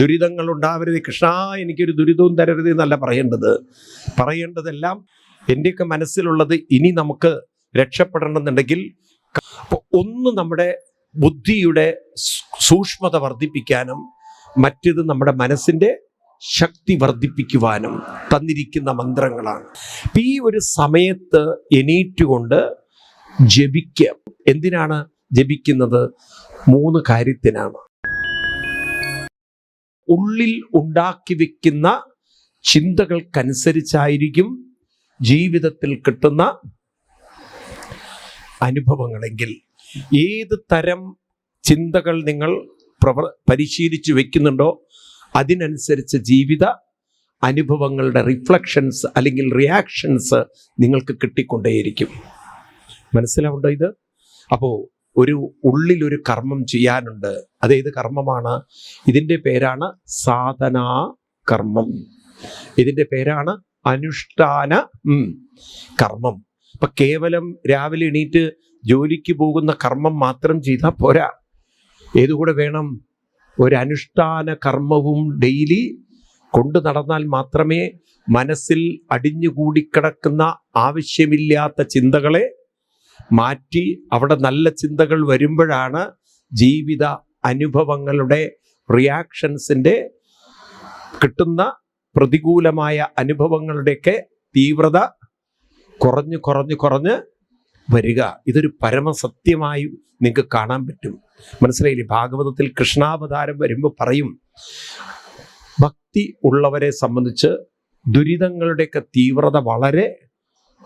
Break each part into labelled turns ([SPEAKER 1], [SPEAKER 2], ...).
[SPEAKER 1] ദുരിതങ്ങൾ ഉണ്ടാവരുത് കൃഷ്ണ എനിക്കൊരു ദുരിതവും തരരുത് എന്നല്ല പറയേണ്ടത്. പറയേണ്ടതെല്ലാം എന്റെയൊക്കെ മനസ്സിലുള്ളത് ഇനി നമുക്ക് രക്ഷപ്പെടണമെന്നുണ്ടെങ്കിൽ ഒന്ന് നമ്മുടെ ബുദ്ധിയുടെ സൂക്ഷ്മത വർദ്ധിപ്പിക്കാനും മറ്റേത് നമ്മുടെ മനസ്സിന്റെ ശക്തി വർദ്ധിപ്പിക്കുവാനും തന്നിരിക്കുന്ന മന്ത്രങ്ങളാണ്. ഈ ഒരു സമയത്ത് എണീറ്റുകൊണ്ട് ജപിക്കുക എന്തിനാണ് ജപിക്കുന്നത്? മൂന്ന് കാര്യത്തിനാണ്. ഉള്ളിൽ ഉണ്ടാക്കി വെക്കുന്ന ചിന്തകൾക്കനുസരിച്ചായിരിക്കും ജീവിതത്തിൽ കിട്ടുന്ന അനുഭവങ്ങളെങ്കിൽ ഏത് തരം ചിന്തകൾ നിങ്ങൾ പ്രവർ പരിശീലിച്ചു വെക്കുന്നുണ്ടോ അതിനനുസരിച്ച് ജീവിത അനുഭവങ്ങളുടെ റിഫ്ലക്ഷൻസ് അല്ലെങ്കിൽ റിയാക്ഷൻസ് നിങ്ങൾക്ക് കിട്ടിക്കൊണ്ടേയിരിക്കും. മനസ്സിലാവുണ്ടോ ഇത്? അപ്പോൾ ഒരു ഉള്ളിലൊരു കർമ്മം ചെയ്യാനുണ്ട്. അതേത് കർമ്മമാണ്? ഇതിന്റെ പേരാണ് സാധനാ കർമ്മം. ഇതിന്റെ പേരാണ് അനുഷ്ഠാന കർമ്മം. ഇപ്പൊ കേവലം രാവിലെ എണീറ്റ് ജോലിക്ക് പോകുന്ന കർമ്മം മാത്രം ചെയ്താൽ പോരാ. ഏതുകൂടെ വേണം? ഒരനുഷ്ഠാന കർമ്മവും ഡെയിലി കൊണ്ടു നടന്നാൽ മാത്രമേ മനസ്സിൽ അടിഞ്ഞുകൂടിക്കിടക്കുന്ന ആവശ്യമില്ലാത്ത ചിന്തകളെ മാറ്റി അവിടെ നല്ല ചിന്തകൾ വരുമ്പോഴാണ് ജീവിത അനുഭവങ്ങളുടെ റിയാക്ഷൻസിന്റെ കിട്ടുന്ന പ്രതികൂലമായ അനുഭവങ്ങളുടെയൊക്കെ തീവ്രത കുറഞ്ഞ് കുറഞ്ഞ് കുറഞ്ഞ് വരിക. ഇതൊരു പരമസത്യമായി നിങ്ങൾക്ക് കാണാൻ പറ്റും. മനസ്സിലായില്ലേ? ഭാഗവതത്തിൽ കൃഷ്ണാവതാരം വരുമ്പോൾ പറയും ഭക്തി ഉള്ളവരെ സംബന്ധിച്ച് ദുരിതങ്ങളുടെയൊക്കെ തീവ്രത വളരെ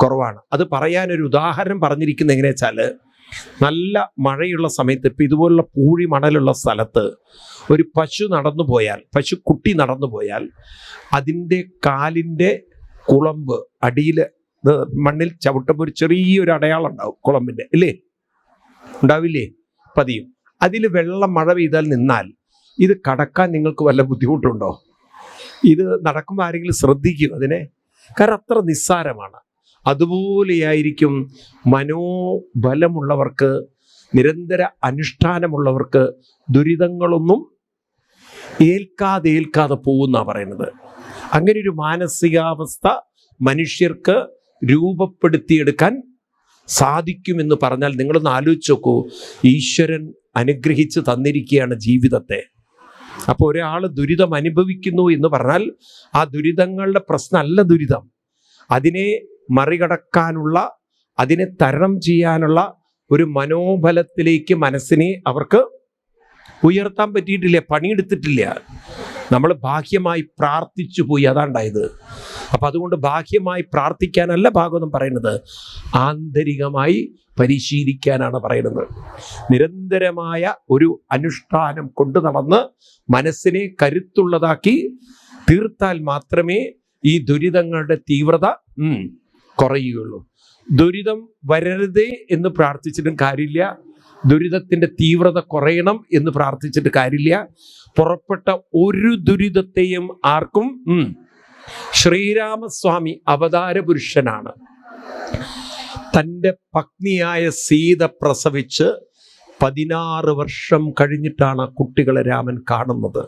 [SPEAKER 1] കുറവാണ്. അത് പറയാനൊരു ഉദാഹരണം പറഞ്ഞിരിക്കുന്ന എങ്ങനെയാ വെച്ചാൽ നല്ല മഴയുള്ള സമയത്ത് ഇപ്പം ഇതുപോലുള്ള പൂഴി മണലുള്ള സ്ഥലത്ത് ഒരു പശു നടന്നു പോയാൽ പശു കുട്ടി നടന്നു പോയാൽ അതിന്റെ കാലിന്റെ കുളമ്പ് അടിയിൽ മണ്ണിൽ ചവിട്ടുമ്പോൾ ഒരു ചെറിയൊരു അടയാളം ഉണ്ടാവും കുളമ്പിന്റെ ഇല്ലേ? ഉണ്ടാവില്ലേ? പതിയും. അതിൽ വെള്ളം മഴ പെയ്താൽ നിന്നാൽ ഇത് കടക്കാൻ നിങ്ങൾക്ക് വല്ല ബുദ്ധിമുട്ടുണ്ടോ? ഇത് നടക്കുമ്പോൾ ആരെങ്കിലും ശ്രദ്ധിക്കും അതിനെ? കാരണം അത്ര നിസ്സാരമാണ്. അതുപോലെയായിരിക്കും മനോബലമുള്ളവർക്ക് നിരന്തര അനുഷ്ഠാനമുള്ളവർക്ക് ദുരിതങ്ങളൊന്നും ഏൽക്കാതെ ഏൽക്കാതെ പോകുന്ന പറയുന്നത്. അങ്ങനെ ഒരു മാനസികാവസ്ഥ മനുഷ്യർക്ക് രൂപപ്പെടുത്തിയെടുക്കാൻ സാധിക്കുമെന്ന് പറഞ്ഞാൽ നിങ്ങളൊന്ന് ആലോചിച്ച് നോക്കൂ. ഈശ്വരൻ അനുഗ്രഹിച്ച് തന്നിരിക്കുകയാണ് ജീവിതത്തെ. അപ്പോൾ ഒരാൾ ദുരിതം അനുഭവിക്കുന്നു എന്ന് പറഞ്ഞാൽ ആ ദുരിതങ്ങളുടെ പ്രശ്നമല്ല ദുരിതം. അതിനെ മറികടക്കാനുള്ള അതിനെ തരണം ചെയ്യാനുള്ള ഒരു മനോബലത്തിലേക്ക് മനസ്സിനെ അവർക്ക് ഉയർത്താൻ പറ്റിയിട്ടില്ല പണിയെടുത്തിട്ടില്ല. നമ്മൾ ബാഹ്യമായി പ്രാർത്ഥിച്ചു പോയി അതാണ്ടായത് അപ്പം അതുകൊണ്ട് ബാഹ്യമായി പ്രാർത്ഥിക്കാനല്ല ഭാഗവതം പറയുന്നത് ആന്തരികമായി പരിശീലിക്കാനാണ് പറയുന്നത്. നിരന്തരമായ ഒരു അനുഷ്ഠാനം കൊണ്ടു നടന്ന് മനസ്സിനെ കരുത്തുള്ളതാക്കി തീർത്താൽ മാത്രമേ ഈ ദുരിതങ്ങളുടെ തീവ്രത കുറയുകയുള്ളൂ. ദുരിതം വരരുതേ എന്ന് പ്രാർത്ഥിച്ചിട്ടും കാര്യമില്ല. ദുരിതത്തിന്റെ തീവ്രത കുറയണം എന്ന് പ്രാർത്ഥിച്ചിട്ട് കാര്യമില്ല. പുറപ്പെട്ട ഒരു ദുരിതത്തെയും ആർക്കും ശ്രീരാമസ്വാമി അവതാര പുരുഷനാണ്. തന്റെ പത്നിയായ സീത പ്രസവിച്ച് പതിനാറ് വർഷം കഴിഞ്ഞിട്ടാണ് കുട്ടികളെ രാമൻ കാണുന്നത്.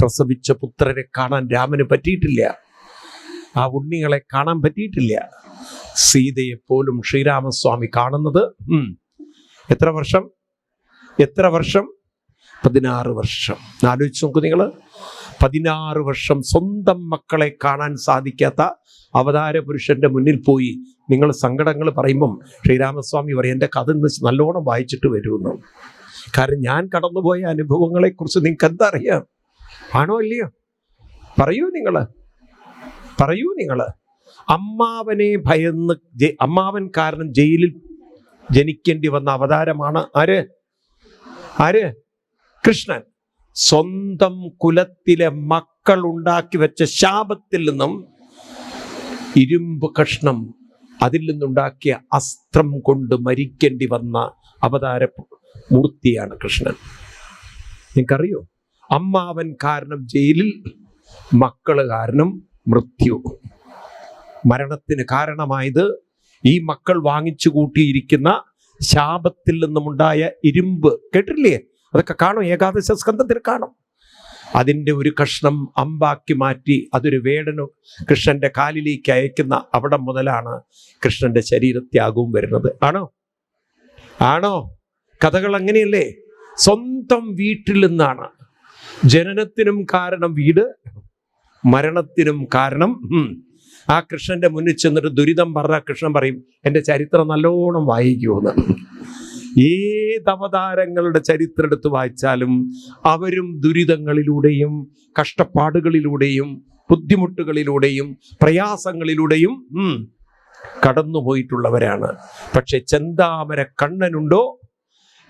[SPEAKER 1] പ്രസവിച്ച പുത്രരെ കാണാൻ രാമന് പറ്റിയിട്ടില്ല. ആ ഉണ്ണികളെ കാണാൻ പറ്റിയിട്ടില്ല. സീതയെ പോലും ശ്രീരാമസ്വാമി കാണുന്നത് എത്ര വർഷം? എത്ര വർഷം? പതിനാറ് വർഷം. ആലോചിച്ച് നോക്കൂ നിങ്ങൾ പതിനാറ് വർഷം സ്വന്തം മക്കളെ കാണാൻ സാധിക്കാത്ത അവതാര പുരുഷന്റെ മുന്നിൽ പോയി നിങ്ങൾ സങ്കടങ്ങൾ പറയുമ്പം ശ്രീരാമസ്വാമി പറയും എന്റെ കഥ ഇന്ന് നല്ലോണം വായിച്ചിട്ട് വരുമെന്ന്. കാരണം ഞാൻ കടന്നുപോയ അനുഭവങ്ങളെക്കുറിച്ച് നിങ്ങൾക്ക് എന്താ അറിയാം? ആണോ അല്ലയോ പറയൂ നിങ്ങൾ പറയൂ നിങ്ങൾ അമ്മാവനെ ഭയന്ന് അമ്മാവൻ കാരണം ജയിലിൽ ജനിക്കേണ്ടി വന്ന അവതാരമാണ് ആര്? ആര്? കൃഷ്ണൻ. സ്വന്തം കുലത്തിലെ മക്കൾ ഉണ്ടാക്കി വെച്ച ശാപത്തിൽ നിന്നും ഇരുമ്പ് കഷ്ണം അതിൽ നിന്നുണ്ടാക്കിയ അസ്ത്രം കൊണ്ട് മരിക്കേണ്ടി വന്ന അവതാര മൂർത്തിയാണ് കൃഷ്ണൻ. നിങ്ങൾക്കറിയോ? അമ്മാവൻ കാരണം ജയിലിൽ മക്കൾ കാരണം മൃത്യു. മരണത്തിന് കാരണമായത് ഈ മക്കൾ വാങ്ങിച്ചു കൂട്ടിയിരിക്കുന്ന ശാപത്തിൽ നിന്നുമുണ്ടായ ഇരുമ്പ്. കേട്ടില്ലേ അതൊക്കെ കാണും. ഏകാദശ സ്കന്ധത്തിൽ കാണും. അതിന്റെ ഒരു കഷ്ണം അമ്പാക്കി മാറ്റി അതൊരു വേടനു കൃഷ്ണന്റെ കാലിലേക്ക് അയക്കുന്ന അവിടെ മുതലാണ് കൃഷ്ണന്റെ ശരീരത്യാഗവും വരുന്നത്. ആണോ? ആണോ? കഥകൾ അങ്ങനെയല്ലേ? സ്വന്തം വീട്ടിൽ നിന്നാണ്. ജനനത്തിനും കാരണം വീട് മരണത്തിനും കാരണം. ആ കൃഷ്ണന്റെ മുന്നിൽ ചെന്നിട്ട് ദുരിതം പറഞ്ഞ കൃഷ്ണൻ പറയും എന്റെ ചരിത്രം നല്ലോണം വായിക്കുമെന്ന് ഏത് അവതാരങ്ങളുടെ ചരിത്രം എടുത്ത് വായിച്ചാലും അവരും ദുരിതങ്ങളിലൂടെയും കഷ്ടപ്പാടുകളിലൂടെയും ബുദ്ധിമുട്ടുകളിലൂടെയും പ്രയാസങ്ങളിലൂടെയും കടന്നു കടന്നുപോയിട്ടുള്ളവരാണ്. പക്ഷെ ചെന്താമര കണ്ണനുണ്ടോ?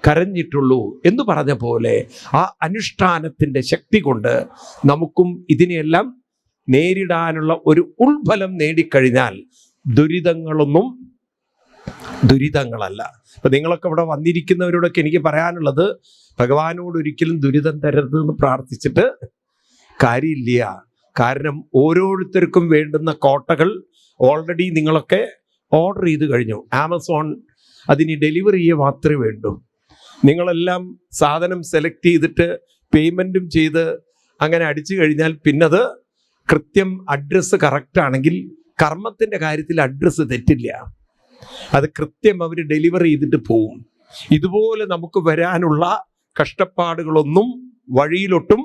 [SPEAKER 1] കരഞ്ഞിട്ടുള്ളൂ എന്ന് പറഞ്ഞ പോലെ ആ അനുഷ്ഠാനത്തിന്റെ ശക്തി കൊണ്ട് നമുക്കും ഇതിനെയെല്ലാം നേരിടാനുള്ള ഒരു ഉൾഫലം നേടിക്കഴിഞ്ഞാൽ ദുരിതങ്ങളൊന്നും ദുരിതങ്ങളല്ല. ഇപ്പൊ നിങ്ങളൊക്കെ ഇവിടെ വന്നിരിക്കുന്നവരോടൊക്കെ എനിക്ക് പറയാനുള്ളത് ഭഗവാനോട് ഒരിക്കലും ദുരിതം തരരുത് എന്ന് പ്രാർത്ഥിച്ചിട്ട് കാര്യമില്ല. കാരണം ഓരോരുത്തർക്കും വേണ്ടുന്ന കോട്ടകൾ ഓൾറെഡി നിങ്ങളൊക്കെ ഓർഡർ ചെയ്ത് കഴിഞ്ഞു. ആമസോൺ അതിന് ഡെലിവറി ചെയ്യുക മാത്രമേ വേണ്ടൂ. നിങ്ങളെല്ലാം സാധനം സെലക്ട് ചെയ്തിട്ട് പേയ്മെന്റും ചെയ്ത് അങ്ങനെ അടിച്ചു കഴിഞ്ഞാൽ പിന്നത് കൃത്യം അഡ്രസ്സ് കറക്റ്റ് ആണെങ്കിൽ കർമ്മത്തിന്റെ കാര്യത്തിൽ അഡ്രസ്സ് തെറ്റില്ല. അത് കൃത്യം അവർ ഡെലിവറി ചെയ്തിട്ട് പോവും. ഇതുപോലെ നമുക്ക് വരാനുള്ള കഷ്ടപ്പാടുകളൊന്നും വഴിയിലൊട്ടും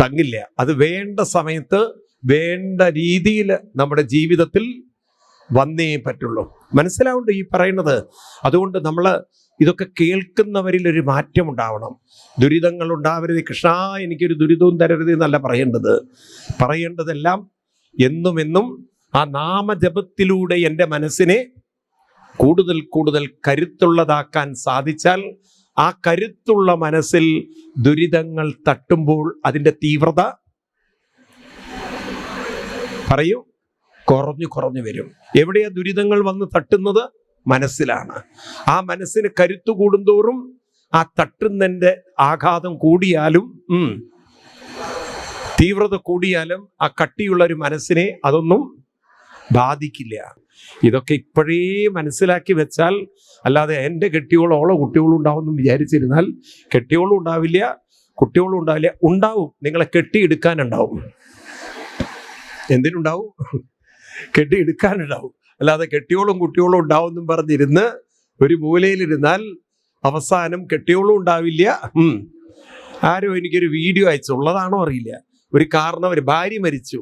[SPEAKER 1] തങ്ങില്ല. അത് വേണ്ട സമയത്ത് വേണ്ട രീതിയിൽ നമ്മുടെ ജീവിതത്തിൽ വന്നേ പറ്റുള്ളൂ. മനസ്സിലാവുണ്ട് ഈ പറയുന്നത്? അതുകൊണ്ട് നമ്മൾ ഇതൊക്കെ കേൾക്കുന്നവരിൽ ഒരു മാറ്റം ഉണ്ടാവണം. ദുരിതങ്ങൾ ഉണ്ടാവരുത്. കൃഷ്ണ എനിക്കൊരു ദുരിതവും തരരുത് എന്നല്ല പറയേണ്ടത്. പറയേണ്ടതെല്ലാം എന്നും എന്നും ആ നാമജപത്തിലൂടെ എന്റെ മനസ്സിനെ കൂടുതൽ കൂടുതൽ കരുത്തുള്ളതാക്കാൻ സാധിച്ചാൽ ആ കരുത്തുള്ള മനസ്സിൽ ദുരിതങ്ങൾ തട്ടുമ്പോൾ അതിന്റെ തീവ്രത പറയൂ കുറഞ്ഞു കുറഞ്ഞു വരും. എവിടെയാ ദുരിതങ്ങൾ വന്ന് തട്ടുന്നത്? മനസ്സിലാണ്. ആ മനസ്സിന് കരുത്തു കൂടുന്തോറും ആ തട്ടുന്നതിന്റെ ആഘാതം കൂടിയാലും തീവ്രത കൂടിയാലും ആ കട്ടിയുള്ളൊരു മനസ്സിനെ അതൊന്നും ബാധിക്കില്ല. ഇതൊക്കെ ഇപ്പോഴേ മനസ്സിലാക്കി വെച്ചാൽ അല്ലാതെ എന്റെ കെട്ടിയോളം ഓളോ കുട്ടികളും ഉണ്ടാവുമെന്ന് വിചാരിച്ചിരുന്നാൽ കെട്ടിയോളും ഉണ്ടാവില്ല കുട്ടികളും ഉണ്ടാവില്ല ഉണ്ടാവും. നിങ്ങളെ കെട്ടിയെടുക്കാനുണ്ടാവും. എന്തിനുണ്ടാവും? കെട്ടിയെടുക്കാനുണ്ടാവും. അല്ലാതെ കെട്ടിയോളും കുട്ടിയോളും ഉണ്ടാവും എന്നും പറഞ്ഞിരുന്ന് ഒരു മൂലയിലിരുന്നാൽ അവസാനം കെട്ടിയോളും ഉണ്ടാവില്ല. ആരോ എനിക്കൊരു വീഡിയോ അയച്ചു ഉള്ളതാണോ അറിയില്ല. ഒരു കാരണം ഒരു ഭാര്യ മരിച്ചു.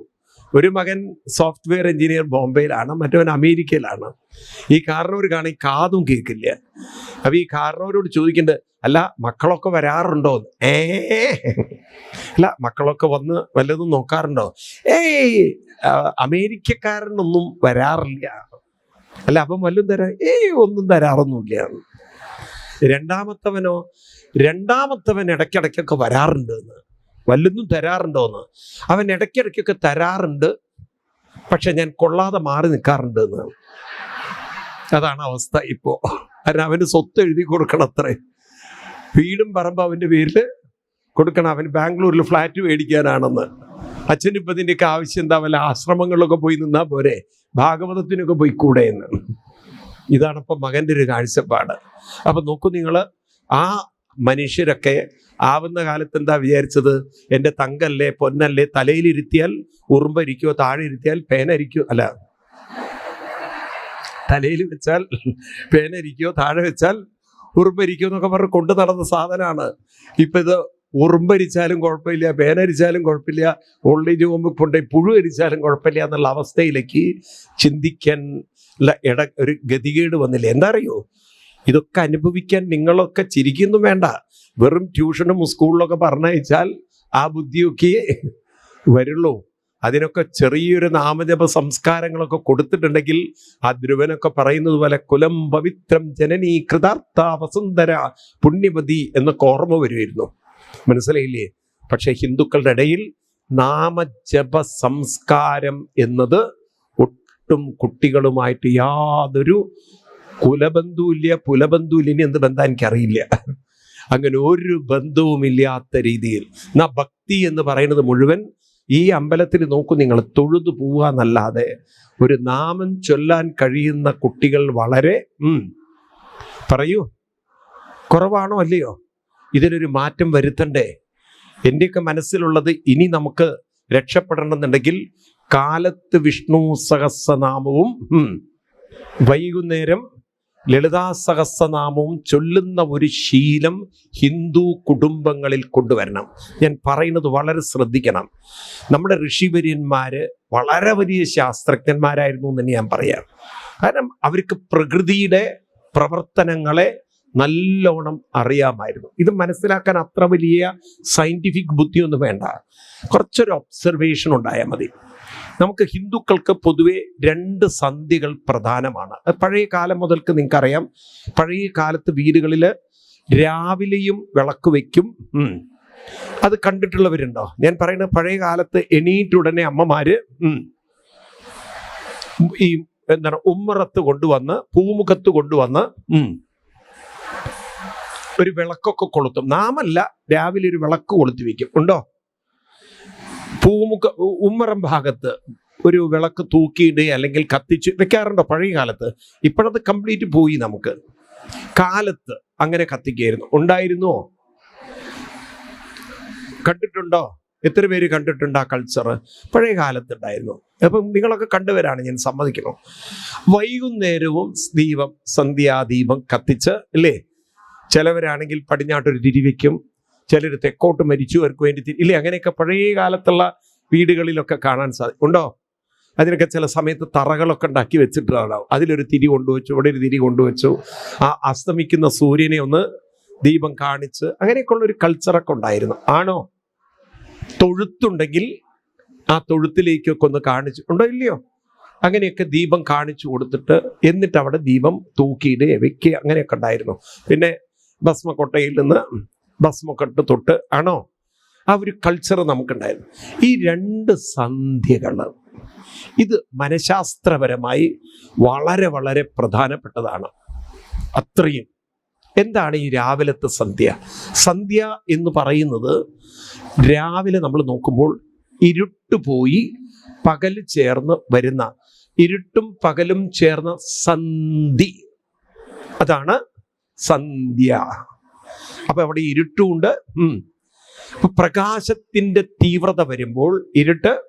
[SPEAKER 1] ഒരു മകൻ സോഫ്റ്റ്വെയർ എഞ്ചിനീയർ ബോംബെയിലാണ് മറ്റവൻ അമേരിക്കയിലാണ്. ഈ കാരണവർ കാണി കാതും കേൾക്കില്ല. അപ്പൊ ഈ കാരണവരോട് ചോദിക്കേണ്ടത് അല്ല മക്കളൊക്കെ വരാറുണ്ടോ. ഏ. അല്ല മക്കളൊക്കെ വന്ന് വല്ലതും നോക്കാറുണ്ടോ? ആ, അമേരിക്കക്കാരനൊന്നും വരാറില്ല. അല്ല അപ്പം വല്ലതും തരാ. ഏയ് ഒന്നും തരാറൊന്നുമില്ല. രണ്ടാമത്തവനോ രണ്ടാമത്തവൻ ഇടയ്ക്കിടയ്ക്കൊക്കെ വരാറുണ്ട് എന്ന്. വല്ലതും തരാറുണ്ടോ എന്ന് അവൻ ഇടയ്ക്കിടയ്ക്കൊക്കെ തരാറുണ്ട് പക്ഷെ ഞാൻ കൊള്ളാതെ മാറി നിൽക്കാറുണ്ട് എന്ന് അതാണ് അവസ്ഥ ഇപ്പോ. കാരണം അവന് സ്വത്ത് എഴുതി കൊടുക്കണം അത്രേ വീടും പറമ്പ് അവന്റെ പേരിൽ കൊടുക്കണം. അവൻ ബാംഗ്ലൂരിൽ ഫ്ലാറ്റ് മേടിക്കാനാണെന്ന്. അച്ഛനിപ്പം ഇതിന്റെയൊക്കെ ആവശ്യം എന്താ? വല്ല ആശ്രമങ്ങളിലൊക്കെ പോയി നിന്നാൽ പോരെ? ഭാഗവതത്തിനൊക്കെ പോയി കൂടെ എന്ന് ഇതാണ് ഇപ്പം മകന്റെ ഒരു കാഴ്ചപ്പാട്. അപ്പം നോക്കൂ നിങ്ങൾ ആ മനുഷ്യരൊക്കെ ആവുന്ന കാലത്ത് എന്താ വിചാരിച്ചത്? എന്റെ തങ്കല്ലേ പൊന്നല്ലേ തലയിലിരുത്തിയാൽ ഉറുമ്പരിക്കോ താഴെ ഇരുത്തിയാൽ പേനരിക്കോ അല്ല. തലയിൽ വെച്ചാൽ പേനരിക്കോ താഴെ വെച്ചാൽ ഉറുമ്പരിക്കോ എന്നൊക്കെ പറഞ്ഞ് കൊണ്ടു നടന്ന സാധനമാണ്. ഇപ്പം ഇത് ഉറുമ്പരിച്ചാലും കുഴപ്പമില്ല പേനരിച്ചാലും കുഴപ്പമില്ല ഓൾഡ് ഏജ് ഹോമിൽ പുഴു അരിച്ചാലും കുഴപ്പമില്ല എന്നുള്ള അവസ്ഥയിലേക്ക് ചിന്തിക്കാൻ ഇട ഒരു ഗതികേട് വന്നില്ല? എന്താ അറിയോ? ഇതൊക്കെ അനുഭവിക്കാൻ നിങ്ങളൊക്കെ ചിരിക്കുന്നു വേണ്ട. വെറും ട്യൂഷനും സ്കൂളിലൊക്കെ പറഞ്ഞയച്ചാൽ ആ ബുദ്ധിയൊക്കെ വരുള്ളൂ. അതിനൊക്കെ ചെറിയൊരു നാമജപ സംസ്കാരങ്ങളൊക്കെ കൊടുത്തിട്ടുണ്ടെങ്കിൽ ആ ധ്രുവനൊക്കെ പറയുന്നത് പോലെ കുലം പവിത്രം ജനനീ കൃതാർത്ഥ വസുന്ധര പുണ്യപതി എന്നൊക്കെ ഓർമ്മ വരുമായിരുന്നു. മനസ്സിലായില്ലേ? പക്ഷെ ഹിന്ദുക്കളുടെ ഇടയിൽ നാമജപ സംസ്കാരം എന്നത് ഒട്ടും കുട്ടികളുമായിട്ട് യാതൊരു കുലബന്ധുവില്ല പുലബന്ധുവില്ല ഇനി എന്ത് ബന്ധം എനിക്കറിയില്ല. അങ്ങനെ ഒരു ബന്ധവുമില്ലാത്ത രീതിയിൽ. എന്നാ ഭക്തി എന്ന് പറയുന്നത് മുഴുവൻ ഈ അമ്പലത്തിൽ നോക്കൂ നിങ്ങൾ തൊഴുതു പോവുക എന്നല്ലാതെ ഒരു നാമം ചൊല്ലാൻ കഴിയുന്ന കുട്ടികൾ വളരെ പറയൂ. കുറവാണോ അല്ലയോ? ഇതിനൊരു മാറ്റം വരുത്തണ്ടേ? എന്റെയൊക്കെ മനസ്സിലുള്ളത് ഇനി നമുക്ക് രക്ഷപ്പെടണമെന്നുണ്ടെങ്കിൽ കാലത്ത് വിഷ്ണു സഹസ്രനാമവും വൈകുന്നേരം ലളിതാ സഹസ്രനാമവും ചൊല്ലുന്ന ഒരു ശീലം ഹിന്ദു കുടുംബങ്ങളിൽ കൊണ്ടുവരണം. ഞാൻ പറയുന്നത് വളരെ ശ്രദ്ധിക്കണം. നമ്മുടെ ഋഷിവര്യന്മാര് വളരെ വലിയ ശാസ്ത്രജ്ഞന്മാരായിരുന്നു എന്ന് ഞാൻ പറയാം. കാരണം അവർക്ക് പ്രകൃതിയുടെ പ്രവർത്തനങ്ങളെ നല്ലോണം അറിയാമായിരുന്നു. ഇത് മനസ്സിലാക്കാൻ അത്ര വലിയ സയന്റിഫിക് ബുദ്ധിയൊന്നും വേണ്ട. കുറച്ചൊരു ഒബ്സർവേഷൻ ഉണ്ടായാൽ മതി. നമുക്ക് ഹിന്ദുക്കൾക്ക് പൊതുവെ രണ്ട് സന്ധികൾ പ്രധാനമാണ്. പഴയ കാലം മുതൽക്ക് നിങ്ങൾക്കറിയാം. പഴയ കാലത്ത് വീടുകളിൽ രാവിലെയും വിളക്ക് വയ്ക്കും. അത് കണ്ടിട്ടുള്ളവരുണ്ടോ? ഞാൻ പറയുന്നത് പഴയ കാലത്ത് എണീറ്റുടനെ അമ്മമാര് ഈ എന്താണ് ഉമ്മറത്ത് കൊണ്ടുവന്ന് പൂമുഖത്ത് കൊണ്ടുവന്ന് ഒരു വിളക്കൊക്കെ കൊളുത്തും. നാമല്ല രാവിലെ ഒരു വിളക്ക് കൊളുത്തി വെക്കും. ഉണ്ടോ? പൂമുഖ ഉമ്മറം ഭാഗത്ത് ഒരു വിളക്ക് തൂക്കിയിട്ട് അല്ലെങ്കിൽ കത്തിച്ച് വെക്കാറുണ്ടോ പഴയ കാലത്ത്? ഇപ്പോഴത് കംപ്ലീറ്റ് പോയി നമുക്ക്. കാലത്ത് അങ്ങനെ കത്തിക്കായിരുന്നു. ഉണ്ടായിരുന്നോ? കണ്ടിട്ടുണ്ടോ? എത്ര പേര് കണ്ടിട്ടുണ്ട് ആ കൾച്ചർ പഴയ കാലത്തുണ്ടായിരുന്നു അപ്പം നിങ്ങളൊക്കെ കണ്ടുവരാണ് ഞാൻ സമ്മതിക്കുന്നു. വൈകുന്നേരവും ദീപം സന്ധ്യാദീപം കത്തിച്ച് അല്ലേ? ചിലവരാണെങ്കിൽ പടിഞ്ഞാട്ടൊരു തിരി വയ്ക്കും ചിലർ തെക്കോട്ട് മരിച്ചവർക്ക് വേണ്ടി ഇല്ലേ? അങ്ങനെയൊക്കെ പഴയ കാലത്തുള്ള വീടുകളിലൊക്കെ കാണാൻ സാധിക്കും ഉണ്ടോ? അതിനൊക്കെ ചില സമയത്ത് തറകളൊക്കെ ഉണ്ടാക്കി വെച്ചിട്ടുണ്ടാവും. അതിലൊരു തിരി കൊണ്ടുവച്ചു ഇവിടെ ഒരു തിരി കൊണ്ടുവച്ചു. ആ അസ്തമിക്കുന്ന സൂര്യനെ ഒന്ന് ദീപം കാണിച്ച് അങ്ങനെയൊക്കെയുള്ള ഒരു കൾച്ചറൊക്കെ ഉണ്ടായിരുന്നു. ആണോ? തൊഴുത്തുണ്ടെങ്കിൽ ആ തൊഴുത്തിലേക്കൊക്കെ ഒന്ന് കാണിച്ചു ഉണ്ടോ ഇല്ലയോ? അങ്ങനെയൊക്കെ ദീപം കാണിച്ചു കൊടുത്തിട്ട് എന്നിട്ട് അവിടെ ദീപം തൂക്കിയിട്ട് വെക്കുക അങ്ങനെയൊക്കെ ഉണ്ടായിരുന്നു. പിന്നെ ഭസ്മക്കോട്ടയിൽ നിന്ന് ഭസ്മക്കൊട്ട് തൊട്ട് ആണോ? ആ ഒരു കൾച്ചർ നമുക്കുണ്ടായിരുന്നു ഈ രണ്ട് സന്ധ്യകൾ ഇത് മനഃശാസ്ത്രപരമായി വളരെ വളരെ പ്രധാനപ്പെട്ടതാണ്. അത്രയും. എന്താണ് ഈ രാവിലത്തെ സന്ധ്യ? സന്ധ്യ എന്ന് പറയുന്നത് രാവിലെ നമ്മൾ നോക്കുമ്പോൾ ഇരുട്ട് പോയി പകൽ ചേർന്ന് വരുന്ന ഇരുട്ടും പകലും ചേർന്ന സന്ധി. അതാണ് സന്ധ്യ. അപ്പൊ അവിടെ ഇരുട്ടുമുണ്ട്. ഉം. പ്രകാശത്തിന്റെ തീവ്രത വരുമ്പോൾ ഇരുട്ട്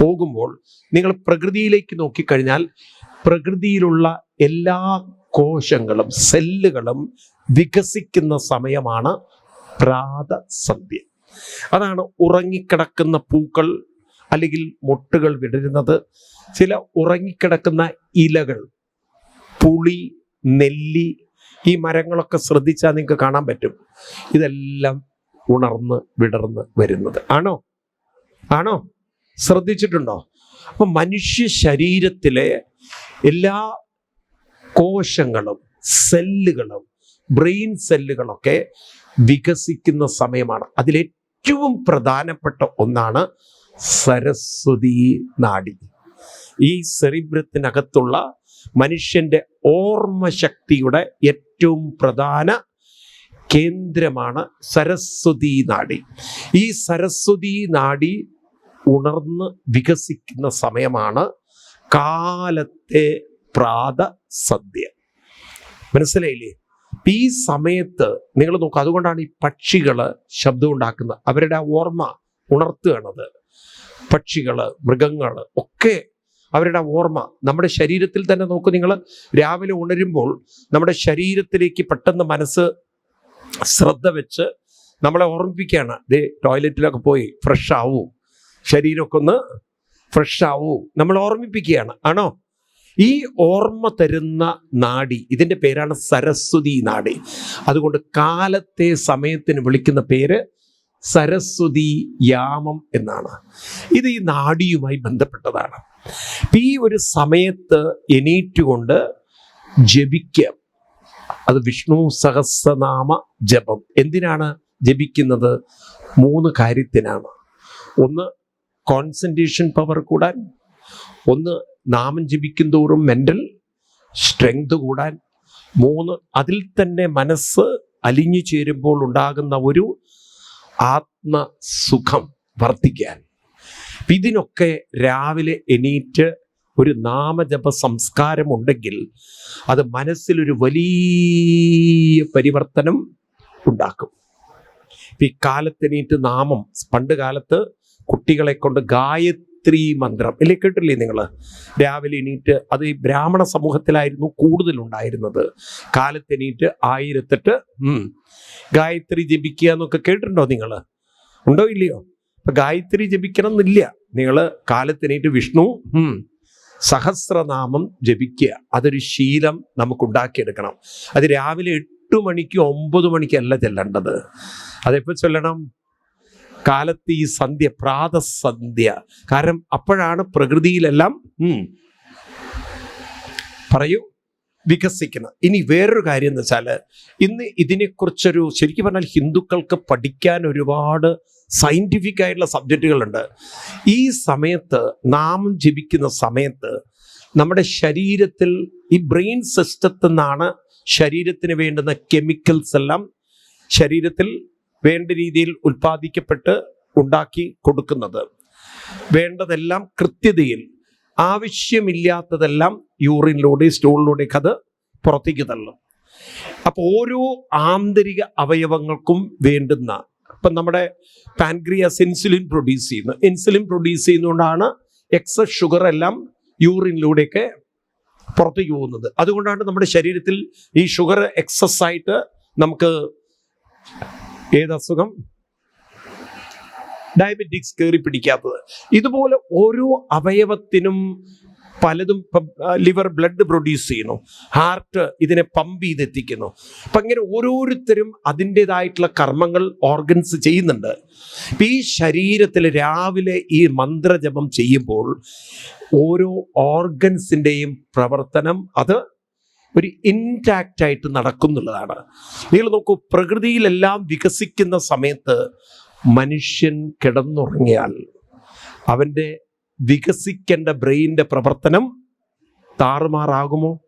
[SPEAKER 1] പോകുമ്പോൾ നിങ്ങൾ പ്രകൃതിയിലേക്ക് നോക്കിക്കഴിഞ്ഞാൽ പ്രകൃതിയിലുള്ള എല്ലാ കോശങ്ങളും സെല്ലുകളും വികസിക്കുന്ന സമയമാണ് പ്രാതസന്ധ്യ. അതാണ് ഉറങ്ങിക്കിടക്കുന്ന പൂക്കൾ അല്ലെങ്കിൽ മുട്ടുകൾ വിടരുന്നത്. ചില ഉറങ്ങിക്കിടക്കുന്ന ഇലകൾ പുളി നെല്ലി ഈ മരങ്ങളൊക്കെ ശ്രദ്ധിച്ചാൽ നിങ്ങൾക്ക് കാണാൻ പറ്റും. ഇതെല്ലാം ഉണർന്ന് വിടർന്ന് വരുന്നത്. ആണോ? ആണോ? ശ്രദ്ധിച്ചിട്ടുണ്ടോ? അപ്പൊ മനുഷ്യ ശരീരത്തിലെ എല്ലാ കോശങ്ങളും സെല്ലുകളും ബ്രെയിൻ സെല്ലുകളൊക്കെ വികസിക്കുന്ന സമയമാണ്. അതിലേറ്റവും പ്രധാനപ്പെട്ട ഒന്നാണ് സരസ്വതി നാഡി. ഈ സെറിബ്രത്തിനകത്തുള്ള മനുഷ്യന്റെ ഓർമ്മശക്തിയുടെ ഏറ്റവും പ്രധാന കേന്ദ്രമാണ് സരസ്വതി നാഡി ഈ സരസ്വതി നാഡി ഉണർന്ന് വികസിക്കുന്ന സമയമാണ് കാലത്തെ പ്രാത സദ്യ മനസ്സിലായില്ലേ? ഈ സമയത്ത് നിങ്ങൾ നോക്കുക അതുകൊണ്ടാണ് ഈ പക്ഷികൾ ശബ്ദം ഉണ്ടാക്കുന്നത്. അവരുടെ ആ ഓർമ്മ ഉണർത്തുകയാണത്. പക്ഷികൾ മൃഗങ്ങൾ ഒക്കെ അവരുടെ ഓർമ്മ നമ്മുടെ ശരീരത്തിൽ തന്നെ നോക്ക് നിങ്ങൾ രാവിലെ ഉണരുമ്പോൾ നമ്മുടെ ശരീരത്തിലേക്ക് പെട്ടെന്ന് മനസ്സ് ശ്രദ്ധ വെച്ച് നമ്മളെ ഓർമ്മിപ്പിക്കുകയാണ്. ദേ ടോയ്ലറ്റിലൊക്കെ പോയി ഫ്രഷ് ആവൂ. ശരീരമൊക്കെ ഒന്ന് ഫ്രഷ് ആവൂ. നമ്മൾ ഓർമ്മിപ്പിക്കുകയാണ്. ആണോ? ഈ ഓർമ്മ തരുന്ന നാടി ഇതിന്റെ പേരാണ് സരസ്വതി നാടി. അതുകൊണ്ട് കാലത്തെ സമയത്തിന് വിളിക്കുന്ന പേര് സരസ്വതി യാമം എന്നാണ്. ഇത് ഈ നാടിയുമായി ബന്ധപ്പെട്ടതാണ്. ഈ ഒരു സമയത്ത് എണീറ്റുകൊണ്ട് ജപിക്കുക അത് വിഷ്ണു സഹസ്രനാമ ജപം. എന്തിനാണ് ജപിക്കുന്നത്? മൂന്ന് കാര്യത്തിനാണ്. ഒന്ന് കോൺസെൻട്രേഷൻ പവർ കൂടാൻ. ഒന്ന് നാമം ജപിക്കും തോറും മെന്റൽ സ്ട്രെങ്ത് കൂടാൻ. മൂന്ന് അതിൽ തന്നെ മനസ്സ് അലിഞ്ഞു ചേരുമ്പോൾ ഉണ്ടാകുന്ന ഒരു ആത്മസുഖം വർദ്ധിക്കാൻ. ഇതിനൊക്കെ രാവിലെ എണീറ്റ് ഒരു നാമജപ സംസ്കാരം ഉണ്ടെങ്കിൽ അത് മനസ്സിലൊരു വലിയ പരിവർത്തനം ഉണ്ടാക്കും. ഈ കാലത്തെണീറ്റ് നാമം പണ്ട് കാലത്ത് കുട്ടികളെ കൊണ്ട് ഗായത്രി മന്ത്രം. അല്ലേ കേട്ടില്ലേ നിങ്ങൾ രാവിലെ എണീറ്റ് അത് ഈ ബ്രാഹ്മണ സമൂഹത്തിലായിരുന്നു കൂടുതലുണ്ടായിരുന്നത്. കാലത്തെണീറ്റ് ആയിരത്തെട്ട് ഉം, ഗായത്രി ജപിക്കുക എന്നൊക്കെ കേട്ടിട്ടുണ്ടോ നിങ്ങൾ ഉണ്ടോ ഇല്ലയോ? അപ്പൊ ഗായത്രി ജപിക്കണം എന്നില്ല നിങ്ങൾ കാലത്തെണീറ്റ് വിഷ്ണു സഹസ്രനാമം ജപിക്കുക. അതൊരു ശീലം നമുക്ക് ഉണ്ടാക്കിയെടുക്കണം അത് രാവിലെ എട്ട് മണിക്ക് ഒമ്പത് മണിക്കല്ല ചെല്ലേണ്ടത്. അതെപ്പോ ചൊല്ലണം? കാലത്ത് ഈ സന്ധ്യ പ്രാതസന്ധ്യ. കാരണം അപ്പോഴാണ് പ്രകൃതിയിലെല്ലാം പറയൂ വികസിക്കുന്നത്. ഇനി വേറൊരു കാര്യം എന്ന് വെച്ചാൽ ഇന്ന് ഇതിനെക്കുറിച്ചൊരു ശരിക്കും പറഞ്ഞാൽ ഹിന്ദുക്കൾക്ക് പഠിക്കാൻ ഒരുപാട് സയന്റിഫിക് ആയിട്ടുള്ള സബ്ജക്റ്റുകളുണ്ട് ഈ സമയത്ത് നാമം ജപിക്കുന്ന സമയത്ത് നമ്മുടെ ശരീരത്തിൽ ഈ ബ്രെയിൻ സിസ്റ്റത്തിൽ നിന്നാണ് ശരീരത്തിന് വേണ്ടുന്ന കെമിക്കൽസ് എല്ലാം ശരീരത്തിൽ വേണ്ട രീതിയിൽ ഉൽപ്പാദിക്കപ്പെട്ട് ഉണ്ടാക്കി കൊടുക്കുന്നത്. വേണ്ടതെല്ലാം കൃത്യതയിൽ. ആവശ്യമില്ലാത്തതെല്ലാം യൂറിനിലൂടെ സ്റ്റൂളിലൂടെയൊക്കെ അത് പുറത്തേക്ക് തള്ളും. അപ്പോൾ ഓരോ ആന്തരിക അവയവങ്ങൾക്കും വേണ്ടുന്ന ഇപ്പം നമ്മുടെ പാൻക്രിയാസ് ഇൻസുലിൻ പ്രൊഡ്യൂസ് ചെയ്യുന്നു. ഇൻസുലിൻ പ്രൊഡ്യൂസ് ചെയ്യുന്നതുകൊണ്ടാണ് എക്സസ് ഷുഗർ എല്ലാം യൂറിനിലൂടെയൊക്കെ പുറത്തേക്ക് പോകുന്നത്. അതുകൊണ്ടാണ് നമ്മുടെ ശരീരത്തിൽ ഈ ഷുഗർ എക്സസ് ആയിട്ട് നമുക്ക് ഏത് അസുഖം ഡയബറ്റിക്സ് കയറി പിടിക്കാത്തത്. ഇതുപോലെ ഓരോ അവയവത്തിനും പലതും ലിവർ ബ്ലഡ് പ്രൊഡ്യൂസ് ചെയ്യുന്നു. ഹാർട്ട് ഇതിനെ പമ്പ് ചെയ്തെത്തിക്കുന്നു. അപ്പം ഇങ്ങനെ ഓരോരുത്തരും അതിന്റെതായിട്ടുള്ള കർമ്മങ്ങൾ ഓർഗൻസ് ചെയ്യുന്നുണ്ട്. ഈ ശരീരത്തിൽ രാവിലെ ഈ മന്ത്രജപം ചെയ്യുമ്പോൾ ഓരോ ഓർഗൻസിന്റെയും പ്രവർത്തനം അത് ഒരു ഇൻടാക്റ്റ് ആയിട്ട് നടക്കുന്നുള്ളതാണ്. നിങ്ങൾ നോക്കൂ പ്രകൃതിയിലെല്ലാം വികസിക്കുന്ന സമയത്ത് മനുഷ്യൻ കിടന്നുറങ്ങിയാൽ അവന്റെ വികസിക്കേണ്ട ബ്രെയിന്റെ പ്രവർത്തനം താറുമാറാകുമോ?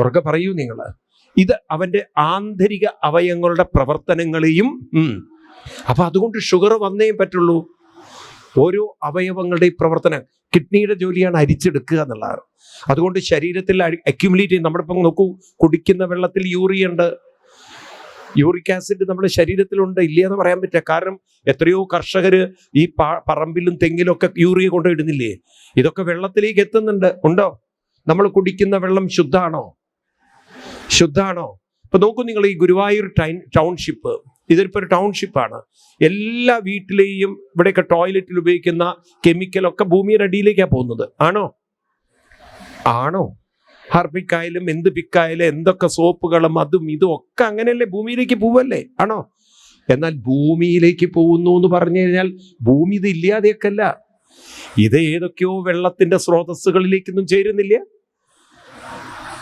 [SPEAKER 1] ഉറക്കെ പറയൂ നിങ്ങൾ. ഇത് അവന്റെ ആന്തരിക അവയവങ്ങളുടെ പ്രവർത്തനങ്ങളെയും. അപ്പൊ അതുകൊണ്ട് ഷുഗർ വന്നേ പറ്റുള്ളൂ. ഓരോ അവയവങ്ങളുടെയും പ്രവർത്തനം കിഡ്നിയുടെ ജോലിയാണ് അരിച്ചെടുക്കുക എന്നുള്ളതാണ്. അതുകൊണ്ട് ശരീരത്തിൽ അക്യുമുലേറ്റ് ചെയ്യും. നമ്മുടെ ഇപ്പം നോക്കൂ കുടിക്കുന്ന വെള്ളത്തിൽ യൂറിയ ഉണ്ട്. യൂറിക് ആസിഡ് നമ്മുടെ ശരീരത്തിലുണ്ട്. എന്ന് പറയാൻ പറ്റില്ല. കാരണം എത്രയോ കർഷകർ ഈ പറമ്പിലും തെങ്ങിലും ഒക്കെ യൂറിയ കൊണ്ടുപോയിടുന്നില്ലേ? ഇതൊക്കെ വെള്ളത്തിലേക്ക് എത്തുന്നുണ്ട്. ഉണ്ടോ? നമ്മൾ കുടിക്കുന്ന വെള്ളം ശുദ്ധാണോ? ശുദ്ധാണോ? ഇപ്പൊ നോക്കൂ നിങ്ങൾ ഈ ഗുരുവായൂർ ടൗൺഷിപ്പ്. ഇതിപ്പോ ഒരു ടൗൺഷിപ്പാണ് എല്ലാ വീട്ടിലെയും ഇവിടെയൊക്കെ ടോയ്ലറ്റിൽ ഉപയോഗിക്കുന്ന കെമിക്കലൊക്കെ ഭൂമിയുടെ അടിയിലേക്കാണ് പോകുന്നത്. ആണോ? ആണോ? ഹർപ്പിക്കായാലും എന്ത് പിക്കായാലും എന്തൊക്കെ സോപ്പുകളും അതും ഇതും ഒക്കെ അങ്ങനെയല്ലേ ഭൂമിയിലേക്ക് പോവല്ലേ? ആണോ? എന്നാൽ ഭൂമിയിലേക്ക് പോകുന്നു എന്ന് പറഞ്ഞു കഴിഞ്ഞാൽ ഭൂമി ഇത് ഇല്ലാതെയൊക്കെ അല്ല ഇത് ഏതൊക്കെയോ വെള്ളത്തിന്റെ സ്രോതസ്സുകളിലേക്കൊന്നും ചേരുന്നില്ല.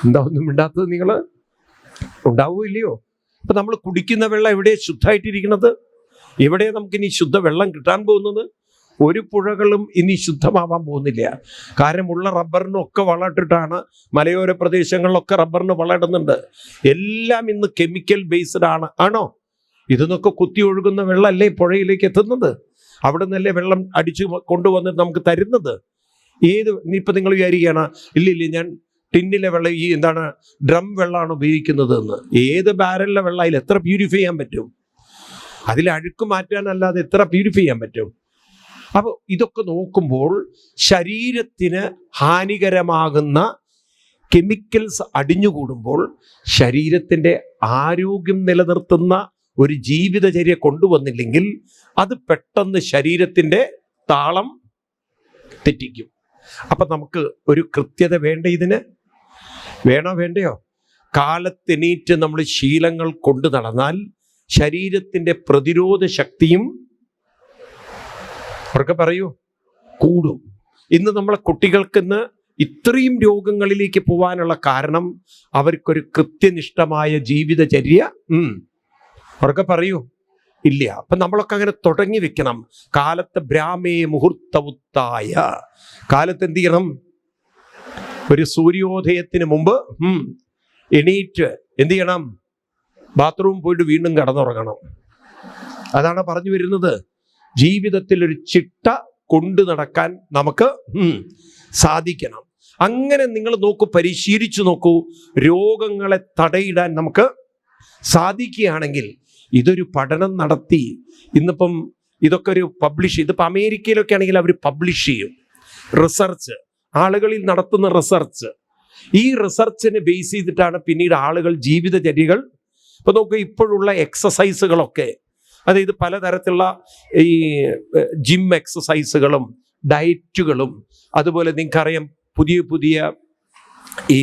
[SPEAKER 1] എന്താ ഒന്നും ഇണ്ടാത്തത് നിങ്ങൾ? ഉണ്ടാവോ ഇല്ലയോ അപ്പൊ നമ്മൾ കുടിക്കുന്ന വെള്ളം എവിടെ ശുദ്ധമായിട്ടിരിക്കുന്നത്? എവിടെ നമുക്ക് ഇനി ശുദ്ധ വെള്ളം കിട്ടാൻ പോകുന്നത്? ഒരു പുഴകളും ഇനി ശുദ്ധമാവാൻ പോകുന്നില്ല. കാരണം ഉള്ള റബ്ബറിനും ഒക്കെ വളമിട്ടിട്ടാണ് മലയോര പ്രദേശങ്ങളിലൊക്കെ റബ്ബറിന് വളമിടുന്നുണ്ട്. എല്ലാം ഇന്ന് കെമിക്കൽ ബേസ്ഡ് ആണ്. ആണോ? ഇതെന്നൊക്കെ കുത്തി ഒഴുകുന്ന വെള്ളമല്ലേ പുഴയിലേക്ക് എത്തുന്നത്? അവിടെ നിന്നല്ലേ വെള്ളം അടിച്ചു കൊണ്ടുവന്നിട്ട് നമുക്ക് തരുന്നത്? ഏത്? ഇനിയിപ്പോൾ നിങ്ങൾ വിചാരിക്കുകയാണ് ഇല്ലില്ല ഇല്ല ഞാൻ ടിന്നിലെ വെള്ളം ഈ എന്താണ് ഡ്രം വെള്ളമാണ് ഉപയോഗിക്കുന്നത് എന്ന് ഏത് ബാരലിലെ വെള്ളം അതിൽ എത്ര പ്യൂരിഫൈ ചെയ്യാൻ പറ്റും? അതിൽ അഴുക്ക് മാറ്റാനല്ലാതെ എത്ര പ്യൂരിഫൈ ചെയ്യാൻ പറ്റും? അപ്പോൾ ഇതൊക്കെ നോക്കുമ്പോൾ ശരീരത്തിന് ഹാനികരമാകുന്ന കെമിക്കൽസ് അടിഞ്ഞുകൂടുമ്പോൾ ശരീരത്തിന്റെ ആരോഗ്യം നിലനിർത്തുന്ന ഒരു ജീവിതചര്യ കൊണ്ടുവന്നില്ലെങ്കിൽ അത് പെട്ടെന്ന് ശരീരത്തിന്റെ താളം തെറ്റിക്കും. അപ്പം നമുക്ക് ഒരു കൃത്യത വേണ്ട ഇതിന്? വേണോ വേണ്ടയോ? കാലത്തെണീറ്റ് നമ്മൾ ശീലങ്ങൾ കൊണ്ടു നടന്നാൽ ശരീരത്തിന്റെ പ്രതിരോധ ശക്തിയും അവർക്ക് പറയൂ കൂടും. ഇന്ന് നമ്മളെ കുട്ടികൾക്കിന്ന് ഇത്രയും രോഗങ്ങളിലേക്ക് പോവാനുള്ള കാരണം അവർക്കൊരു കൃത്യനിഷ്ഠമായ ജീവിതചര്യ അവർക്ക് പറയൂ ഇല്ല. അപ്പൊ നമ്മളൊക്കെ അങ്ങനെ തുടങ്ങി വെക്കണം. കാലത്ത് ബ്രാഹ്മേ മുഹൂർത്തവുത്തായ. കാലത്ത് എന്ത് ചെയ്യണം? ഒരു സൂര്യോദയത്തിന് മുമ്പ് എണീറ്റ് എന്ത് ചെയ്യണം? ബാത്റൂം പോയിട്ട് വീണ്ടും കടന്നുറങ്ങണം. അതാണ് പറഞ്ഞു വരുന്നത്. ജീവിതത്തിൽ ഒരു ചിട്ട കൊണ്ടു നടക്കാൻ നമുക്ക് സാധിക്കണം. അങ്ങനെ നിങ്ങൾ നോക്കൂ പരിശീലിച്ചു നോക്കൂ. രോഗങ്ങളെ തടയിടാൻ നമുക്ക് സാധിക്കുകയാണെങ്കിൽ ഇതൊരു പഠനം നടത്തി. ഇന്നിപ്പം ഇതൊക്കെ ഒരു പബ്ലിഷ് ഇതിപ്പോൾ അമേരിക്കയിലൊക്കെ ആണെങ്കിൽ അവർ പബ്ലിഷ് ചെയ്യും. റിസർച്ച് ആളുകളിൽ നടത്തുന്ന റിസർച്ച് ഈ റിസർച്ചിനെ ബേസ് ചെയ്തിട്ടാണ് പിന്നീട് ആളുകൾ ജീവിതചര്യകൾ. ഇപ്പൊ നോക്കുക ഇപ്പോഴുള്ള എക്സസൈസുകളൊക്കെ അതായത് പലതരത്തിലുള്ള ഈ ജിം എക്സസൈസുകളും ഡയറ്റുകളും അതുപോലെ നിങ്ങൾക്കറിയാം പുതിയ പുതിയ ഈ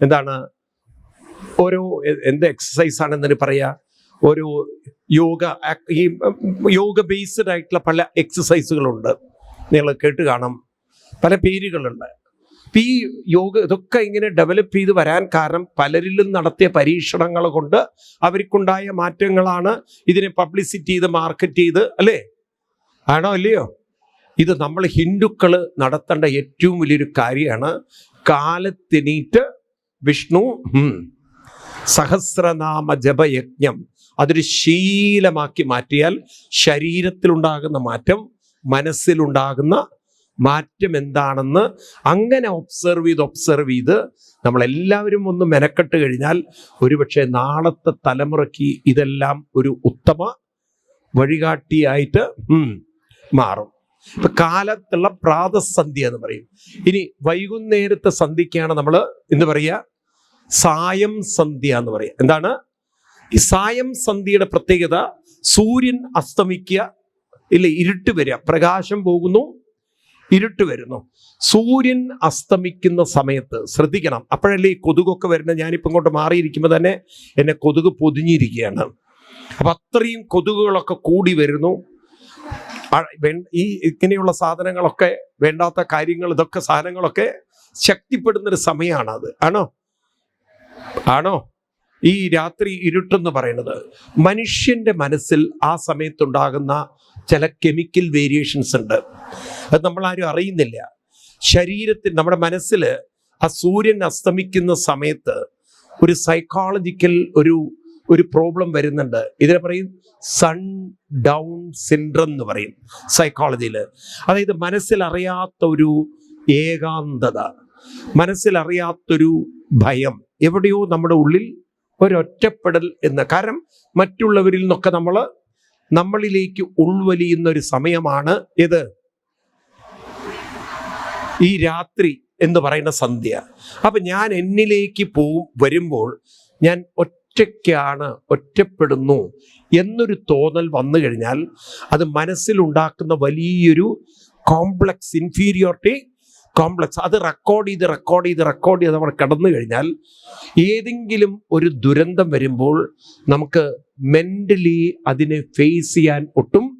[SPEAKER 1] എന്താണ് ഓരോ എന്ത് എക്സസൈസ് ആണെന്നതിന് പറയാ ഓരോ യോഗ ഈ യോഗ ബേസ്ഡ് ആയിട്ടുള്ള പല എക്സസൈസുകളുണ്ട് നിങ്ങൾ കേട്ട് കാണും. പല പേരുകളുണ്ട്. അപ്പൊ ഈ യോഗ ഇതൊക്കെ ഇങ്ങനെ ഡെവലപ്പ് ചെയ്ത് വരാൻ കാരണം പലരിലും നടത്തിയ പരീക്ഷണങ്ങൾ കൊണ്ട് അവർക്കുണ്ടായ മാറ്റങ്ങളാണ് ഇതിനെ പബ്ലിസിറ്റി ചെയ്ത് മാർക്കറ്റ് ചെയ്ത് അല്ലേ? ആണോ അല്ലയോ ഇത് നമ്മൾ ഹിന്ദുക്കൾ നടത്തേണ്ട ഏറ്റവും വലിയൊരു കാര്യമാണ് കാലത്തിനീറ്റ് വിഷ്ണു സഹസ്രനാമ ജപയജ്ഞം അതൊരു ശീലമാക്കി മാറ്റിയാൽ ശരീരത്തിലുണ്ടാകുന്ന മാറ്റം മനസ്സിലുണ്ടാകുന്ന മാറ്റം എന്താണെന്ന് അങ്ങനെ ഒബ്സർവ് ചെയ്ത് ഒബ്സർവ് ചെയ്ത് നമ്മളെല്ലാവരും ഒന്ന് മെനക്കെട്ട് കഴിഞ്ഞാൽ ഒരുപക്ഷെ നാളത്തെ തലമുറയ്ക്ക് ഇതെല്ലാം ഒരു ഉത്തമ വഴികാട്ടിയായിട്ട് മാറും. ഇപ്പൊ കാലത്തുള്ള പ്രാതസന്ധ്യ എന്ന് പറയും. ഇനി വൈകുന്നേരത്തെ സന്ധ്യക്കാണ് നമ്മൾ എന്ത് പറയുക സായം സന്ധ്യ എന്ന് പറയുക എന്താണ്? ഈ സായം സന്ധ്യയുടെ പ്രത്യേകത സൂര്യൻ അസ്തമിക്കുക ഇല്ല ഇരുട്ട് വരിക. പ്രകാശം പോകുന്നു ഇരുട്ട് വരുന്നു. സൂര്യൻ അസ്തമിക്കുന്ന സമയത്ത് ശ്രദ്ധിക്കണം. അപ്പോഴല്ലേ ഈ കൊതുകൊക്കെ വരുന്നത്? ഞാനിപ്പോൾ ഇങ്ങോട്ട് മാറിയിരിക്കുമ്പോൾ തന്നെ എന്നെ കൊതുക് പൊതിഞ്ഞിരിക്കുകയാണ്. അപ്പം അത്രയും കൊതുകുകളൊക്കെ കൂടി വരുന്നു. ഈ ഇങ്ങനെയുള്ള സാധനങ്ങളൊക്കെ വേണ്ടാത്ത കാര്യങ്ങൾ ഇതൊക്കെ സാധനങ്ങളൊക്കെ ശക്തിപ്പെടുന്നൊരു സമയമാണത്. ആണോ? ആണോ? ഈ രാത്രി ഇരുട്ടെന്ന് പറയുന്നത് മനുഷ്യന്റെ മനസ്സിൽ ആ സമയത്തുണ്ടാകുന്ന ചില കെമിക്കൽ വേരിയേഷൻസ് ഉണ്ട്. അത് നമ്മൾ ആരും അറിയുന്നില്ല. ശരീരത്തിൽ നമ്മുടെ മനസ്സിൽ ആ സൂര്യൻ അസ്തമിക്കുന്ന സമയത്ത് ഒരു സൈക്കോളജിക്കൽ ഒരു ഒരു പ്രോബ്ലം വരുന്നുണ്ട്. ഇതിനെ പറയും സൺ ഡൗൺ സിൻഡ്രം എന്ന് പറയും സൈക്കോളജിയിൽ അതായത് മനസ്സിലറിയാത്ത ഒരു ഏകാന്തത മനസ്സിലറിയാത്തൊരു ഭയം എവിടെയോ നമ്മുടെ ഉള്ളിൽ ഒരൊറ്റപ്പെടൽ എന്ന് കാരണം മറ്റുള്ളവരിൽ നിന്നൊക്കെ നമ്മൾ നമ്മളിലേക്ക് ഉൾവലിയുന്ന ഒരു സമയമാണ് ഇത്. ഈ രാത്രി എന്ന് പറയുന്ന സന്ധ്യ. അപ്പൊ ഞാൻ എന്നിലേക്ക് പോവും വരുമ്പോൾ ഞാൻ ഒറ്റയ്ക്കാണ് ഒറ്റപ്പെടുന്നു എന്നൊരു തോന്നൽ വന്നു കഴിഞ്ഞാൽ അത് മനസ്സിലുണ്ടാക്കുന്ന വലിയൊരു കോംപ്ലക്സ് ഇൻഫീരിയോറിറ്റി കോംപ്ലക്സ് അത് റെക്കോർഡ് ചെയ്ത് റെക്കോർഡ് ചെയ്ത് റെക്കോർഡ് ചെയ്ത് നമ്മൾ കടന്നു കഴിഞ്ഞാൽ ഏതെങ്കിലും ഒരു ദുരന്തം വരുമ്പോൾ നമുക്ക് മെന്റലി അതിനെ ഫേസ് ചെയ്യാൻ ഒട്ടും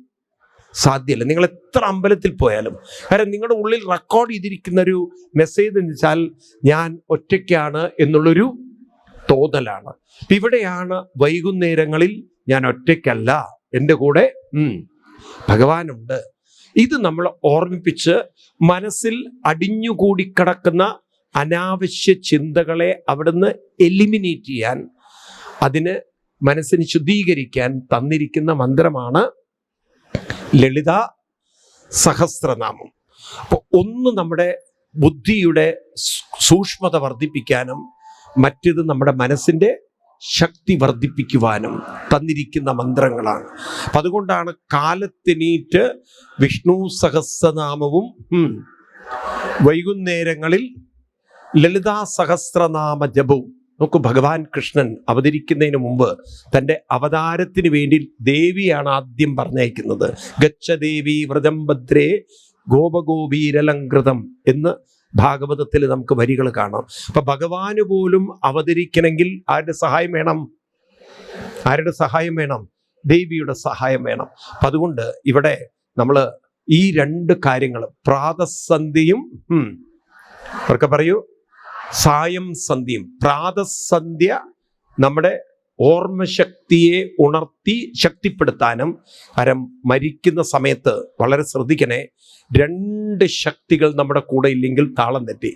[SPEAKER 1] സാധ്യമല്ല നിങ്ങൾ എത്ര അമ്പലത്തിൽ പോയാലും. കാരണം നിങ്ങളുടെ ഉള്ളിൽ റെക്കോർഡ് ചെയ്തിരിക്കുന്ന ഒരു മെസ്സേജ് എന്ന് വെച്ചാൽ ഞാൻ ഒറ്റയ്ക്കാണ് എന്നുള്ളൊരു തോന്നലാണ്. ഇവിടെയാണ് വൈകുന്നേരങ്ങളിൽ ഞാൻ ഒറ്റയ്ക്കല്ല എന്റെ കൂടെ ഭഗവാനുണ്ട്. ഇത് നമ്മൾ ഓർമ്മിപ്പിച്ച് മനസ്സിൽ അടിഞ്ഞുകൂടി കിടക്കുന്ന അനാവശ്യ ചിന്തകളെ അവിടുന്ന് എലിമിനേറ്റ് ചെയ്യാൻ അതിന് മനസ്സിന് ശുദ്ധീകരിക്കാൻ തന്നിരിക്കുന്ന മന്ത്രമാണ് ലളിത സഹസ്രനാമം. അപ്പോൾ ഒന്ന് നമ്മുടെ ബുദ്ധിയുടെ സൂക്ഷ്മത വർദ്ധിപ്പിക്കാനും മറ്റേത് നമ്മുടെ മനസ്സിന്റെ ശക്തി വർദ്ധിപ്പിക്കുവാനും തന്നിരിക്കുന്ന മന്ത്രങ്ങളാണ്. അപ്പം അതുകൊണ്ടാണ് കാലത്തിനീറ്റ് വിഷ്ണു സഹസ്രനാമവും വൈകുന്നേരങ്ങളിൽ ലളിതാ സഹസ്രനാമ ജപവും നോക്കൂ ഭഗവാൻ കൃഷ്ണൻ അവതരിക്കുന്നതിന് മുമ്പ് തന്റെ അവതാരത്തിന് വേണ്ടി ദേവിയാണ് ആദ്യം പറഞ്ഞയക്കുന്നത്. ഗച്ഛദേവി വ്രതം ഭദ്രേ ഗോപഗോപീരലങ്കൃതം എന്ന് ഭാഗവതത്തിൽ നമുക്ക് വരികൾ കാണാം. അപ്പൊ ഭഗവാന് പോലും അവതരിക്കണമെങ്കിൽ ആരുടെ സഹായം വേണം? ആരുടെ സഹായം വേണം? ദേവിയുടെ സഹായം വേണം. അപ്പൊ അതുകൊണ്ട് ഇവിടെ നമ്മൾ ഈ രണ്ട് കാര്യങ്ങൾ പ്രാതസന്ധിയും ഉം, അവർക്ക് പറയൂ. സായം സന്ധ്യയും പ്രാതസന്ധ്യ നമ്മുടെ ഓർമ്മശക്തിയെ ഉണർത്തി ശക്തിപ്പെടുത്താനും അരം മരിക്കുന്ന സമയത്ത് വളരെ ശ്രദ്ധിക്കണേ രണ്ട് ശക്തികൾ നമ്മുടെ കൂടെ ഇല്ലെങ്കിൽ താളം തെറ്റി.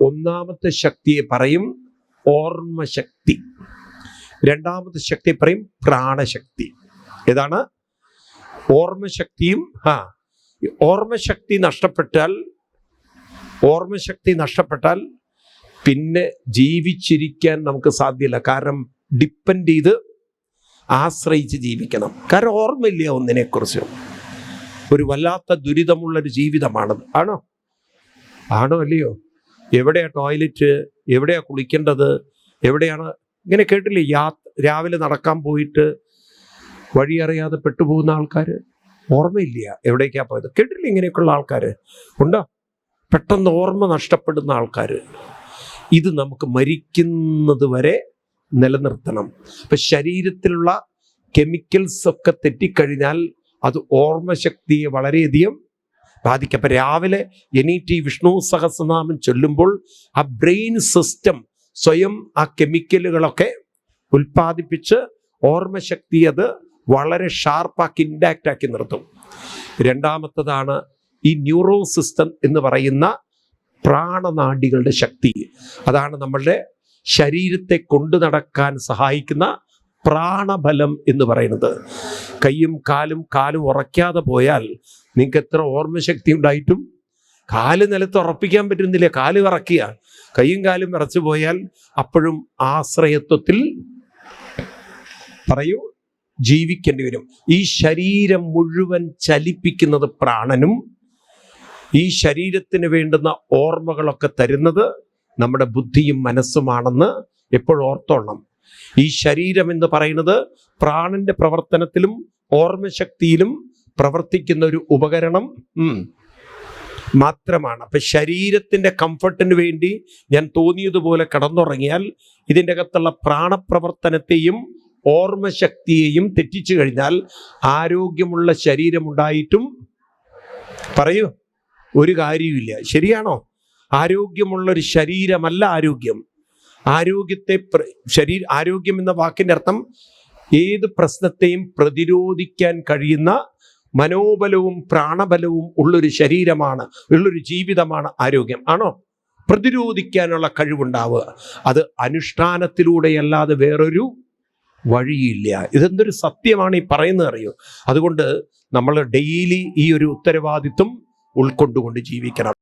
[SPEAKER 1] ഒന്നാമത്തെ ശക്തിയെ പറയും ഓർമ്മശക്തി രണ്ടാമത്തെ ശക്തി പറയും പ്രാണശക്തി. ഏതാണ്? ഓർമ്മശക്തിയും ആ ഓർമ്മശക്തി നഷ്ടപ്പെട്ടാൽ ഓർമ്മശക്തി നഷ്ടപ്പെട്ടാൽ പിന്നെ ജീവിച്ചിരിക്കാൻ നമുക്ക് സാധ്യമല്ല കാരണം ഡിപ്പെൻഡ് ചെയ്ത് ആശ്രയിച്ച് ജീവിക്കണം. കാരണം ഓർമ്മയില്ല ഒന്നിനെക്കുറിച്ച്. ഒരു വല്ലാത്ത ദുരിതമുള്ളൊരു ജീവിതമാണത്. ആണോ? ആണോ അല്ലയോ? എവിടെയാ ടോയ്ലറ്റ് എവിടെയാ കുളിക്കേണ്ടത്? എവിടെയാണ്? ഇങ്ങനെ കേട്ടില്ലേ? യാ രാവിലെ നടക്കാൻ പോയിട്ട് വഴി അറിയാതെ പെട്ടുപോകുന്ന ആൾക്കാർ ഓർമ്മയില്ല എവിടേക്കാ പോയത്. കേട്ടില്ലേ ഇങ്ങനെയൊക്കെയുള്ള ആൾക്കാർ ഉണ്ടോ? പെട്ടെന്ന് ഓർമ്മ നഷ്ടപ്പെടുന്ന ആൾക്കാർ ഇത് നമുക്ക് മരിക്കുന്നത് വരെ നിലനിർത്തണം. ഇപ്പം ശരീരത്തിലുള്ള കെമിക്കൽസ് ഒക്കെ തെറ്റിക്കഴിഞ്ഞാൽ അത് ഓർമ്മശക്തിയെ വളരെയധികം ബാധിക്കും. അപ്പം രാവിലെ എണീറ്റ് ഈ വിഷ്ണു സഹസ്രനാമം ചൊല്ലുമ്പോൾ ആ ബ്രെയിൻ സിസ്റ്റം സ്വയം ആ കെമിക്കലുകളൊക്കെ ഉൽപ്പാദിപ്പിച്ച് ഓർമ്മശക്തി അത് വളരെ ഷാർപ്പാക്കി ഇൻഡാക്റ്റ് ആക്കി നിർത്തും. രണ്ടാമത്തതാണ് ഈ ന്യൂറോ സിസ്റ്റം എന്ന് പറയുന്ന പ്രാണനാഡികളുടെ ശക്തി. അതാണ് നമ്മളുടെ ശരീരത്തെ കൊണ്ടു നടക്കാൻ സഹായിക്കുന്ന പ്രാണബലം എന്ന് പറയുന്നത്. കൈയും കാലും കാലും ഉറയ്ക്കാതെ പോയാൽ നിങ്ങൾക്ക് എത്ര ഓർമ്മശക്തി ഉണ്ടായിട്ടും കാൽ നിലത്ത് ഉറപ്പിക്കാൻ പറ്റുന്നില്ല. കാൽ വിറക്കുക കൈയും കാലും വിറച്ചു പോയാൽ അപ്പോഴും ആശ്രയത്വത്തിൽ പറയൂ ജീവിക്കേണ്ടി വരും. ഈ ശരീരം മുഴുവൻ ചലിപ്പിക്കുന്നത് പ്രാണനും ഈ ശരീരത്തിന് വേണ്ടുന്ന ഓർമ്മകളൊക്കെ തരുന്നത് നമ്മുടെ ബുദ്ധിയും മനസ്സുമാണെന്ന് എപ്പോഴും ഓർത്തോണം. ഈ ശരീരം എന്ന് പറയുന്നത് പ്രാണന്റെ പ്രവർത്തനത്തിലും ഓർമ്മശക്തിയിലും പ്രവർത്തിക്കുന്ന ഒരു ഉപകരണം മാത്രമാണ്. അപ്പൊ ശരീരത്തിന്റെ കംഫർട്ടിന് വേണ്ടി ഞാൻ തോന്നിയതുപോലെ കടന്നുറങ്ങിയാൽ ഇതിന്റെ അകത്തുള്ള പ്രാണപ്രവർത്തനത്തെയും ഓർമ്മശക്തിയെയും തെറ്റിച്ചു കഴിഞ്ഞാൽ ആരോഗ്യമുള്ള ശരീരമുണ്ടായിട്ടും പറയൂ. ഒരു കാര്യമില്ല ശരിയാണോ? ആരോഗ്യമുള്ള ഒരു ശരീരമല്ല ആരോഗ്യം. ആരോഗ്യത്തെ ശരീര ആരോഗ്യം എന്ന വാക്കിന്റെ അർത്ഥം ഏത് പ്രശ്നത്തെയും പ്രതിരോധിക്കാൻ കഴിയുന്ന മനോബലവും പ്രാണബലവും ഉള്ളൊരു ശരീരമാണ് ഉള്ളൊരു ജീവിതമാണ് ആരോഗ്യം. ആണോ? പ്രതിരോധിക്കാനുള്ള കഴിവുണ്ടാവുക. അത് അനുഷ്ഠാനത്തിലൂടെയല്ലാതെ വേറൊരു വഴിയില്ല. ഇതെന്തൊരു സത്യമാണ് ഈ പറയുന്നത് അറിയോ? അതുകൊണ്ട് നമ്മൾ ഡെയിലി ഈ ഒരു ഉത്തരവാദിത്വം ഉൾക്കൊണ്ടുകൊണ്ട് ജീവിക്കണം.